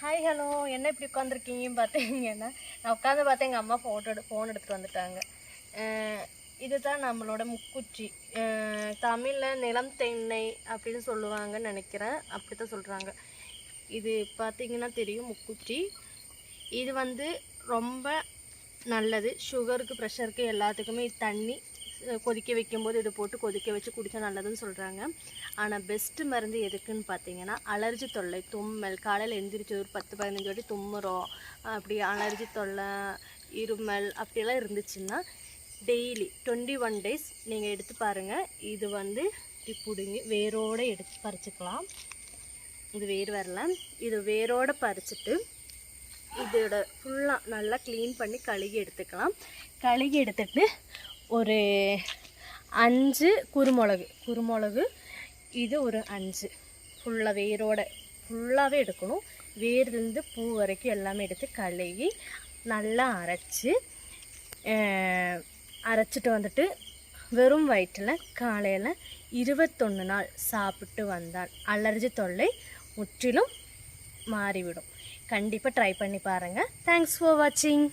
Hi hello என்ன இப்படி உட்காந்துருக்கீங்கன்னு பார்த்தீங்கன்னா நான் உட்காந்து பார்த்தேன் எங்கள் அம்மா ஃபோட்டோ எடு ஃபோன் எடுத்துகிட்டு வந்துட்டாங்க. இதுதான் நம்மளோட முக்குச்சி. தமிழில் நிலம் தென்னை அப்படின்னு சொல்லுவாங்கன்னு நினைக்கிறேன். அப்படி தான் சொல்கிறாங்க இது பார்த்தீங்கன்னா தெரியும் முக்குச்சி. இது வந்து ரொம்ப நல்லது. சுகருக்கு ப்ரெஷருக்கு எல்லாத்துக்குமே தண்ணி கொதிக்க வைக்கும்போது இதை போட்டு கொதிக்க வச்சு குடித்தா நல்லதுன்னு சொல்கிறாங்க ஆனால் பெஸ்ட்டு மருந்து எதுக்குன்னு பார்த்தீங்கன்னா அலர்ஜி தொல்லை தும்மல். காலையில் எந்திரிச்சு ஒரு பத்து பதினஞ்சு வாட்டி தும்முறோம். அப்படி அலர்ஜி தொல்லை இருமல் அப்படியெல்லாம் இருந்துச்சுன்னா டெய்லி டுவெண்ட்டி ஒன் டேஸ் நீங்கள் எடுத்து பாருங்கள் இது வந்து பிடுங்கி வேரோடு எடுத்து பறிச்சுக்கலாம். இது வேர் வரல. இது வேரோடு பறிச்சுட்டு இதோட ஃபுல்லாக நல்லா க்ளீன் பண்ணி கழுகி எடுத்துக்கலாம். கழுகி எடுத்துட்டு ஒரு அஞ்சு குருமிளகு. குருமிளகு இது ஒரு அஞ்சு. ஃபுல்லாக வேரோட ஃபுல்லாகவே எடுக்கணும். வேர்லேருந்து பூ வரைக்கும் எல்லாமே எடுத்து கழுவி நல்லா அரைச்சி அரைச்சிட்டு வந்துட்டு வெறும் வயிற்றில் காலையில் இருபத்தொன்று நாள் சாப்பிட்டு வந்தால் அலர்ஜி தொல்லை முற்றிலும் மாறிவிடும். கண்டிப்பாக ட்ரை பண்ணி பாருங்கள் தேங்க்ஸ் ஃபார் வாட்சிங்